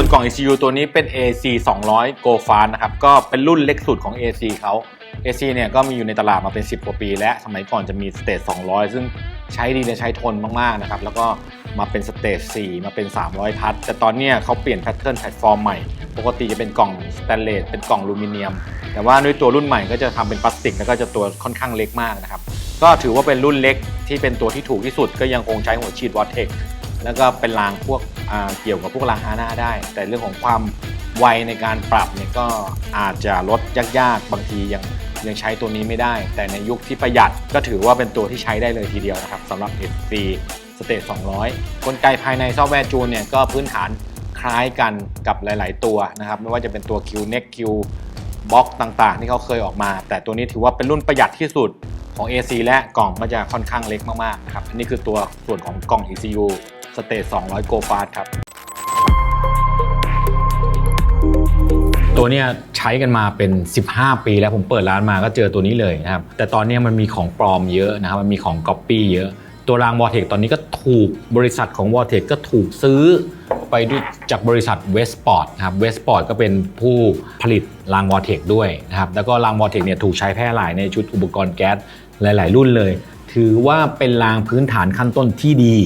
วนกล่อง ECU ตัวนี้เป็น AC 200 Go Fast นะครับ ก็เป็นรุ่นเล็กสุดของ AC เขา AC เนี่ยก็มีอยู่ในตลาดมาเป็น 10 กว่าปี และสมัยก่อนจะมีสเตจ200 ซึ่งใช้ดีและใช้ทนมาก ๆ นะครับ แล้วก็มาเป็นสเตจ4มาเป็น 300 ทัชแต่ตอนนี้เขาเปลี่ยนแพทเทิร์นแพลตฟอร์มใหม่ ปกติจะเป็นกล่องสแตนเลสเป็นกล่องลูมิเนียม แต่ว่าด้วยตัวรุ่นใหม่ก็จะทำเป็นพลาสติก แล้วก็จะตัวค่อนข้างเล็กมากนะครับ ก็ถือว่าเป็นรุ่นเล็กที่เป็นตัวที่ถูกที่สุดก็ยังคงใช้หัวฉีดวอเทค แล้วก็เป็นรางพวกเกี่ยวกับพวกรางฮาน่าได้ แต่เรื่องของความไวในการปรับเนี่ยก็อาจจะลดยากๆ บางทียังยังใช้ตัวนี้ไม่ได้ แต่ในยุคที่ประหยัดก็ถือว่าเป็นตัวที่ใช้ได้เลยทีเดียวนะครับสำหรับ FC Stage 200 กลไกภายในซอฟต์แวร์จูนเนี่ยก็พื้นฐานคล้ายกันกับหลาย ๆ ตัวนะครับ ไม่ว่าจะเป็นตัว Q Next Q Box ต่าง ๆ ที่เขาเคยออกมา แต่ตัวนี้ถือว่าเป็นรุ่นประหยัดที่สุดของ AC และกล่องก็จะค่อนข้างเล็กมาก ๆ นะครับ อันนี้คือตัวส่วนของกล่อง ECU สเตจ200 Go Fast ครับ ตัวเนี้ยใช้กันมาเป็น 15 ปีแล้วผมเปิดร้านมาก็เจอตัวนี้เลยนะครับ แต่ตอนเนี้ยมันมีของปลอมเยอะนะครับ มันมีของก๊อปปี้เยอะ ตัวรางวอเทคตอนนี้ก็ถูกบริษัทของวอเทคก็ถูกซื้อไปด้วยจากบริษัทเวสปอร์ตนะครับเวสปอร์ตก็เป็นผู้ผลิตรางวอเทคด้วยนะครับ แล้วก็รางวอเทคเนี่ยถูกใช้แพร่หลายในชุดอุปกรณ์แก๊สหลาย ๆ รุ่นเลย ถือว่าเป็นรางพื้นฐานขั้นต้นที่ดี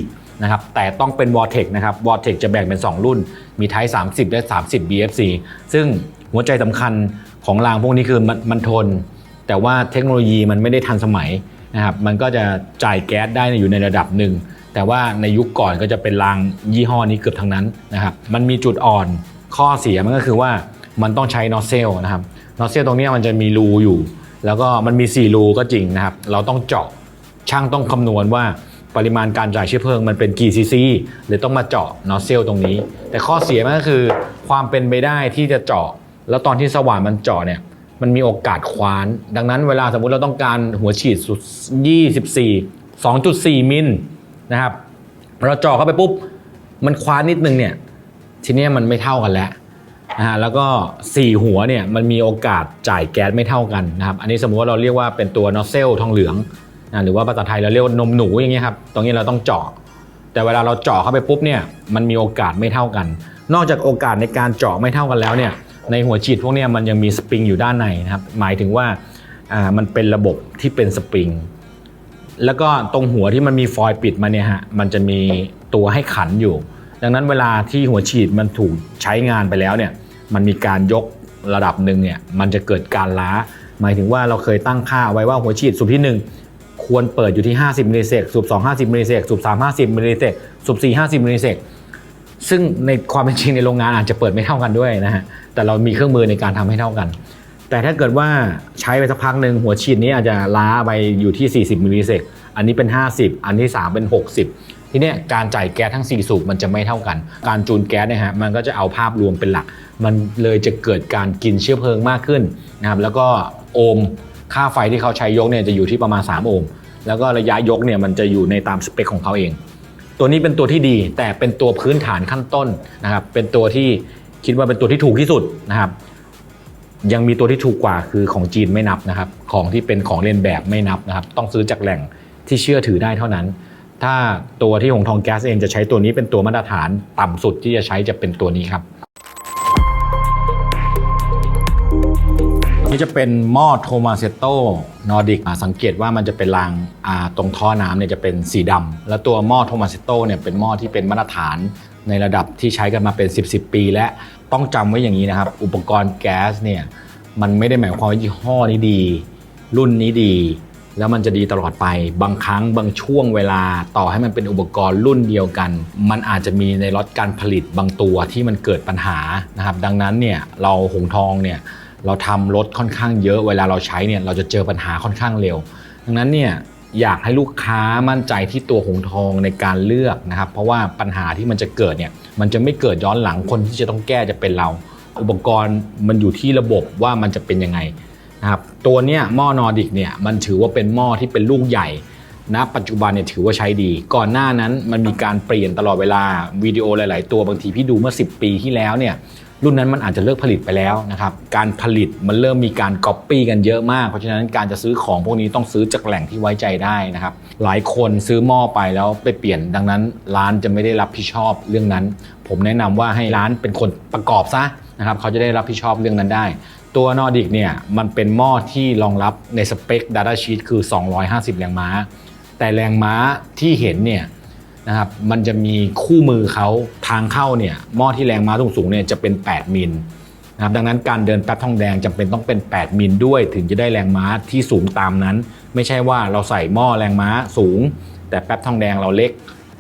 นะครับแต่ต้องเป็น v o r t e x นะครับ v o r t e x จะแบ่งเป็น 2 รุ่น มีไทป์30 และ 30 BFC ซึ่งหัวใจสำคัญของรางพวกนี้คือมันมันทน แต่ว่าเทคโนโลยีมันไม่ได้ทันสมัยนะครับมันก็จะจ่ายแก๊สได้อยู่ในระดับหนึ่ง แต่ว่าในยุคก่อนก็จะเป็นรางยี่ห้อนี้เกือบทั้งนั้นนะครับมันมีจุดอ่อนข้อเสียมันก็คือว่ามันต้องใช้นอสเซลนะครับนอสเซลตรงนี้มันจะมีรูอยู่ แล้วก็มันมี 4 รูก็จริงนะครับ เราต้องเจาะช่างต้องคำนวณว่า ปริมาณการจ่ายเชื้อเพลิงมันเป็นกี่ซีซีเลยต้องมาเจาะนอเซลตรงนี้ แต่ข้อเสียมันก็คือความเป็นไปได้ที่จะเจาะ แล้วตอนที่สว่านมันเจาะเนี่ยมันมีโอกาสคว้าน ดังนั้นเวลาสมมุติเราต้องการหัวฉีดสุด24 2.4 มิลนะครับเราเจาะเข้าไปปุ๊บมันคว้านนิดนึงเนี่ยทีนี้มันไม่เท่ากันแล้วนะฮะแล้วก็ 4 หัวเนี่ยมันมีโอกาสจ่ายแก๊สไม่เท่ากันนะครับอันนี้สมมุติว่าเราเรียกว่าเป็นตัวนอเซลทองเหลือง หรือว่าภาษาไทยเราเรียกว่านมหนูอย่างเงี้ยครับตรงนี้เราต้องเจาะ แต่เวลาเราเจาะเข้าไปปุ๊บเนี่ยมันมีโอกาสไม่เท่ากัน นอกจากโอกาสในการเจาะไม่เท่ากันแล้วเนี่ยในหัวฉีดพวกนี้มันยังมีสปริงอยู่ด้านในนะครับหมายถึงว่าอ่ามันเป็นระบบที่เป็นสปริงแล้วก็ตรงหัวที่มันมีฟอยล์ปิดมาเนี่ยฮะมันจะมีตัวให้ขันอยู่ ดังนั้นเวลาที่หัวฉีดมันถูกใช้งานไปแล้วเนี่ยมันมีการยกระดับหนึ่งเนี่ยมันจะเกิดการล้า หมายถึงว่าเราเคยตั้งค่าไว้ว่าหัวฉีดสูบที่ 1 ควรเปิดอยู่ที่ 50มิลลิเซกสูบ2 50มิลลิเซกสูบ3 50มิลลิเซกสูบ4 50มิลลิเซกซึ่งในความเป็นจริงในโรงงานอาจจะเปิดไม่เท่ากันด้วยนะฮะแต่เรามีเครื่องมือในการทำให้เท่ากัน แต่ถ้าเกิดว่าใช้ไปสักพักหนึ่งหัวฉีดนี้อาจจะล้าไปอยู่ที่ 40มิลลิเซกอันนี้เป็น 50 อันที่ 3 เป็น 60 ทีนี้การจ่ายแก๊สทั้ง 4 สูบมันจะไม่เท่ากัน การจูนแก๊สเนี่ยฮะมันก็จะเอาภาพรวมเป็นหลัก มันเลยจะเกิดการกินเชื้อเพลิงมากขึ้นนะครับแล้วก็โอห์ม ค่าไฟที่เขาใช้ยกเนี่ยจะอยู่ที่ประมาณ 3 โอห์ม แล้วก็ระยะยกเนี่ยมันจะอยู่ในตามสเปคของเขาเอง ตัวนี้เป็นตัวที่ดีแต่เป็นตัวพื้นฐานขั้นต้นนะครับ เป็นตัวที่คิดว่าเป็นตัวที่ถูกที่สุดนะครับ ยังมีตัวที่ถูกกว่าคือของจีนไม่นับนะครับ ของที่เป็นของเลียนแบบไม่นับนะครับ ต้องซื้อจากแหล่งที่เชื่อถือได้เท่านั้น ถ้าตัวที่หงทองแก๊สเองจะใช้ตัวนี้เป็นตัวมาตรฐานต่ำสุดที่จะใช้จะเป็นตัวนี้ครับ นี่จะเป็นหม้อโทมาเซโตนอร์ดิกสังเกตว่ามันจะเป็นรางตรงท่อน้ำเนี่ยจะเป็นสีดำแล้วตัวหม้อโทมาเซโตเนี่ยเป็นหม้อที่เป็นมาตรฐานในระดับที่ใช้กันมาเป็น 10 10ปี และต้องจำไว้อย่างนี้นะครับ อุปกรณ์แก๊สเนี่ยมันไม่ได้หมายความว่ายี่ห้อนี้ดี รุ่นนี้ดี แล้วมันจะดีตลอดไปบางครั้งบางช่วงเวลาต่อให้มันเป็นอุปกรณ์รุ่นเดียวกัน มันอาจจะมีในล็อตการผลิตบางตัวที่มันเกิดปัญหานะครับดังนั้นเนี่ยเราหงทองเนี่ย เราทำรถค่อนข้างเยอะเวลาเราใช้เนี่ยเราจะเจอปัญหาค่อนข้างเร็ว ดังนั้นเนี่ยอยากให้ลูกค้ามั่นใจที่ตัวหงทองในการเลือกนะครับ เพราะว่าปัญหาที่มันจะเกิดเนี่ยมันจะไม่เกิดย้อนหลังคนที่จะต้องแก้จะเป็นเรา อุปกรณ์มันอยู่ที่ระบบว่ามันจะเป็นยังไงนะครับตัวเนี้ยหม้อนอร์ดิกเนี่ยมันถือว่าเป็นหม้อที่เป็นลูกใหญ่ณปัจจุบันเนี่ยถือว่าใช้ดี ก่อนหน้านั้นมันมีการเปลี่ยนตลอดเวลาวิดีโอหลาย ๆ ตัวบางทีพี่ดูเมื่อ 10 ปีที่แล้วเนี่ย รุ่นนั้นมันอาจจะเลิกผลิตไปแล้วนะครับ การผลิตมันเริ่มมีการก๊อปปี้กันเยอะมาก เพราะฉะนั้นการจะซื้อของพวกนี้ต้องซื้อจากแหล่งที่ไว้ใจได้นะครับ หลายคนซื้อหม้อไปแล้วไปเปลี่ยน ดังนั้นร้านจะไม่ได้รับผิดชอบเรื่องนั้น ผมแนะนำว่าให้ร้านเป็นคนประกอบซะนะครับ เขาจะได้รับผิดชอบเรื่องนั้นได้ ตัวนอร์ดิกเนี่ยมันเป็นหม้อที่รองรับในสเปค Data Sheet คือ 250 แรงม้า แต่แรงม้าที่เห็นเนี่ย นะครับมันจะมีคู่มือเขาทางเข้าเนี่ยหม้อที่แรงม้าสูงๆเนี่ยจะเป็น 8 มิลนะครับดังนั้นการเดินแป๊บทองแดงจำเป็นต้องเป็น 8 มิลด้วย ถึงจะได้แรงม้าที่สูงตามนั้น ไม่ใช่ว่าเราใส่หม้อแรงม้าสูง แต่แป๊บทองแดงเราเล็ก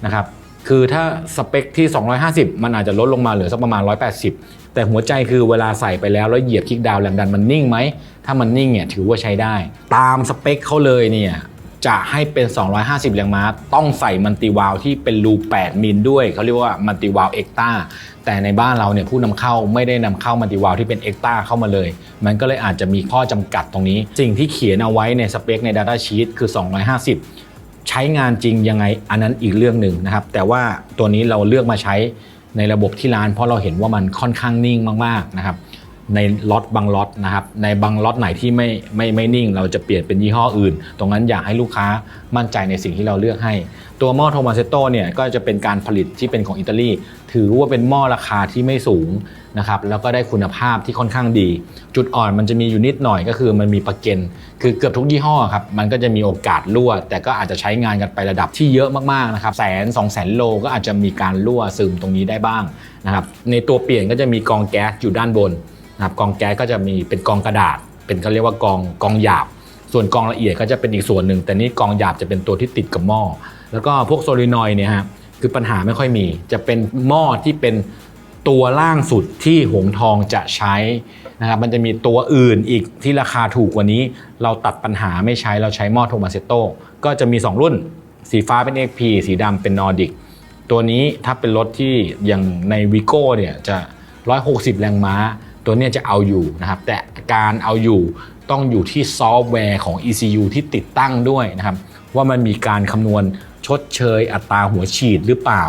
นะครับคือถ้าสเปคที่ 250 มันอาจจะลดลงมาเหลือสักประมาณ 180 แต่หัวใจคือเวลาใส่ไปแล้วแล้วเหยียบคลิกดาวแรงดันมันนิ่งไหม ถ้ามันนิ่งเนี่ยถือว่าใช้ได้ ตามสเปคเขาเลยเนี่ย จะให้เป็น 250 แรงม้า ต้องใส่มันติวาลที่เป็นรู 8 มิลด้วยเขาเรียกว่ามันติวาลเอ็กตาแต่ในบ้านเราเนี่ยผู้นำเข้าไม่ได้นำเข้ามันติวาลที่เป็นเอ็กตาเข้ามาเลย มันก็เลยอาจจะมีข้อจำกัดตรงนี้ สิ่งที่เขียนเอาไว้ในสเปคใน Data Sheet คือ 250 ใช้งานจริงยังไงอันนั้นอีกเรื่องหนึ่งนะครับ แต่ว่าตัวนี้เราเลือกมาใช้ในระบบที่ร้าน เพราะเราเห็นว่ามันค่อนข้างนิ่งมากๆนะครับ ในล็อตบางล็อตนะครับในบางล็อตไหนที่ไม่ไม่ไม่นิ่ง เราจะเปลี่ยนเป็นยี่ห้ออื่น ตรงนั้นอยากให้ลูกค้ามั่นใจในสิ่งที่เราเลือกให้ ตัวหม้อโทมาเซโตเนี่ยก็จะเป็นการผลิตที่เป็นของอิตาลีถือว่าเป็นหม้อราคาที่ไม่สูงนะครับแล้วก็ได้คุณภาพที่ค่อนข้างดี จุดอ่อนมันจะมีอยู่นิดหน่อยก็คือมันมีประเก็นคือเกือบทุกยี่ห้อครับมันก็จะมีโอกาสรั่ว แต่ก็อาจจะใช้งานกันไประดับที่เยอะมากๆนะครับแสนสองแสนโลก็อาจจะมีการรั่วซึมตรงนี้ได้บ้างนะครับในตัวเปลี่ยนก็จะมีกองแก๊สอยู่ด้านบน นะครับกองแก๊สก็จะมีเป็นกองกระดาษ เป็นเขาเรียกว่ากองกองหยาบ ส่วนกองละเอียดก็จะเป็นอีกส่วนหนึ่ง แต่นี่กองหยาบจะเป็นตัวที่ติดกับหม้อแล้วก็พวกโซลินอยเนี่ยฮะคือปัญหาไม่ค่อยมี จะเป็นหม้อที่เป็นตัวล่างสุดที่หงทองจะใช้นะครับมันจะมีตัวอื่นอีกที่ราคาถูกกว่านี้ เราตัดปัญหาไม่ใช้เราใช้หม้อโทมาเซโตก็จะมี 2 รุ่น สีฟ้าเป็น XP สีดำเป็นนอร์ดิกตัวนี้ถ้าเป็นรถที่อย่างในวิโก้เนี่ยจะ 160 แรงม้า ตัวนี้จะเอาอยู่นะครับ แต่การเอาอยู่ต้องอยู่ที่ซอฟต์แวร์ของ ECU ที่ติดตั้งด้วยนะครับ ว่ามันมีการคำนวณชดเชยอัตราหัวฉีดหรือเปล่า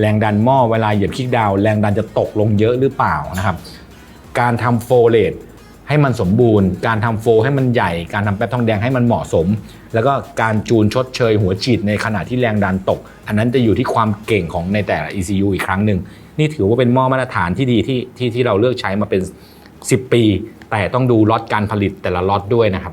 แรงดันหม้อเวลาเหยียบคลิกดาว แรงดันจะตกลงเยอะหรือเปล่านะครับ การทำโฟเลต ให้มันสมบูรณ์ การทำโฟให้มันใหญ่ การทำแป๊บทองแดงให้มันเหมาะสม แล้วก็การจูนชดเชยหัวฉีดในขณะที่แรงดันตก อันนั้นจะอยู่ที่ความเก่งของในแต่ละ ECU อีกครั้งหนึ่ง นี่ถือว่าเป็นหม้อมาตรฐานที่ดีที่ที่ที่เราเลือกใช้มาเป็น 10 ปี แต่ต้องดูล็อตการผลิตแต่ละล็อตด้วยนะครับ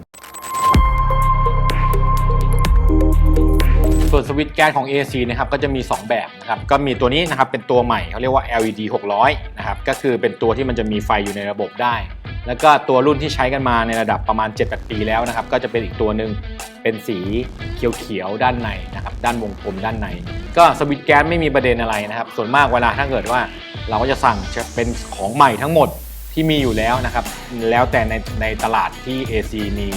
ส่วนสวิตช์แก๊สของ AC นะครับก็จะมี 2 แบบนะครับก็มีตัวนี้นะครับเป็นตัวใหม่เขาเรียกว่า LED 600นะครับก็คือเป็นตัวที่มันจะมีไฟอยู่ในระบบได้ แล้วก็ตัวรุ่นที่ใช้กันมาในระดับประมาณ 7-8 ปีแล้วนะครับ ก็จะเป็นอีกตัวหนึ่งเป็นสีเขียวๆด้านในนะครับ ด้านวงกลมด้านใน ก็สวิตช์แก๊สไม่มีประเด็นอะไรนะครับ ส่วนมากเวลาถ้าเกิดว่าเราก็จะสั่งจะเป็นของใหม่ทั้งหมดที่มีอยู่แล้วนะครับ แล้วแต่ในในตลาดที่ AC มี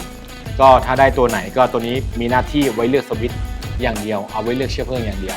ก็ถ้าได้ตัวไหนก็ตัวนี้มีหน้าที่ไว้เลือกสวิตช์อย่างเดียว เอาไว้เลือกเชื้อเพลิงอย่างเดียว